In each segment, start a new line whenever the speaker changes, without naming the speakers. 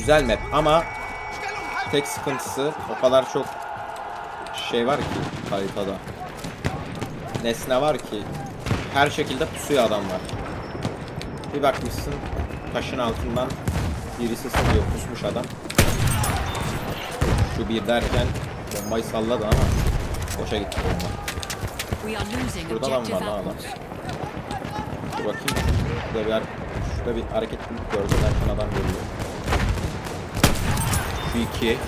Güzel map ama tek sıkıntısı o kadar çok şey var ki haritada. Nesne var ki her şekilde pusuyor adamlar. Bir bakmışsın taşın altından birisi sıkıyor pusmuş adam. Şu bir derken bombayı salladı ama boşa gitti bomba. Adam
objective
var lan adam. Dur bakayım. Şurada bir, şurada bir hareketlilik gördüm. Erken adam geliyor. Şu iki.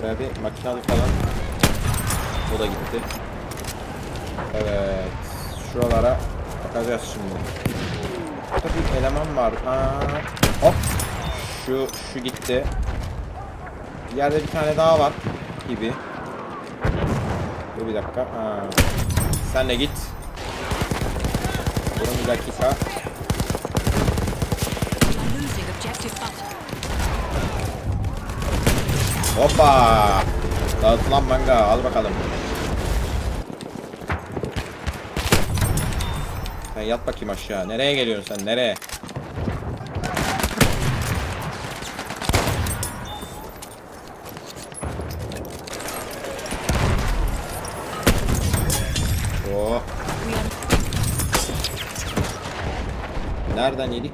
Oraya bir makinalı falan. O da gitti. Evet. Şuralara bakacağız şimdi. Burada bir eleman var. Aa, hop. Şu şu gitti. Bir yerde bir tane daha var gibi. Dur bir dakika. Ha. Sen de git. Durun bir dakika. Hoppa. Dağıtılan manga al bakalım. Sen yat bakayım aşağı. Nereye geliyorsun sen? Nereye? Oh. Nereden yedik?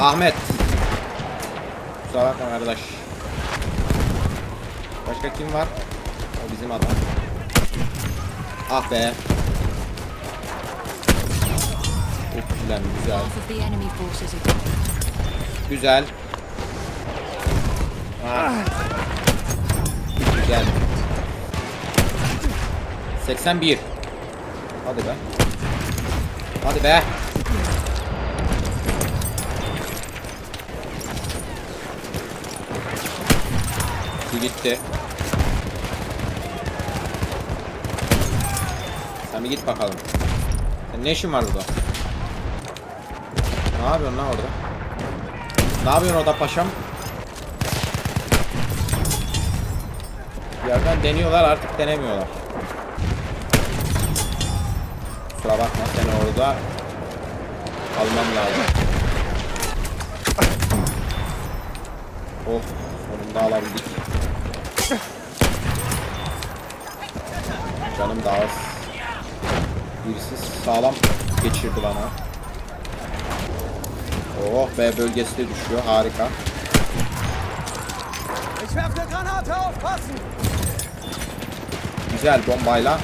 Ahmet. Kusura bakma kardeş. Başka kim var? O bizim adam. Ah be. Güzel, güzel. Güzel. Ah. Güzel. 81. Hadi be. Hadi be. Bu gitti. Sen bir git bakalım. Sen ne işin var burada? Ne yapıyorsun lan orada? Ne yapıyorsun orada paşam? Yerden deniyorlar artık denemiyorlar. Kusura bakma seni orada almam lazım. Oh sonunda alabildik. Canım daha az. Birisi sağlam geçirdi bana. Oh be bölgesi de düşüyor harika. Güzel bombayla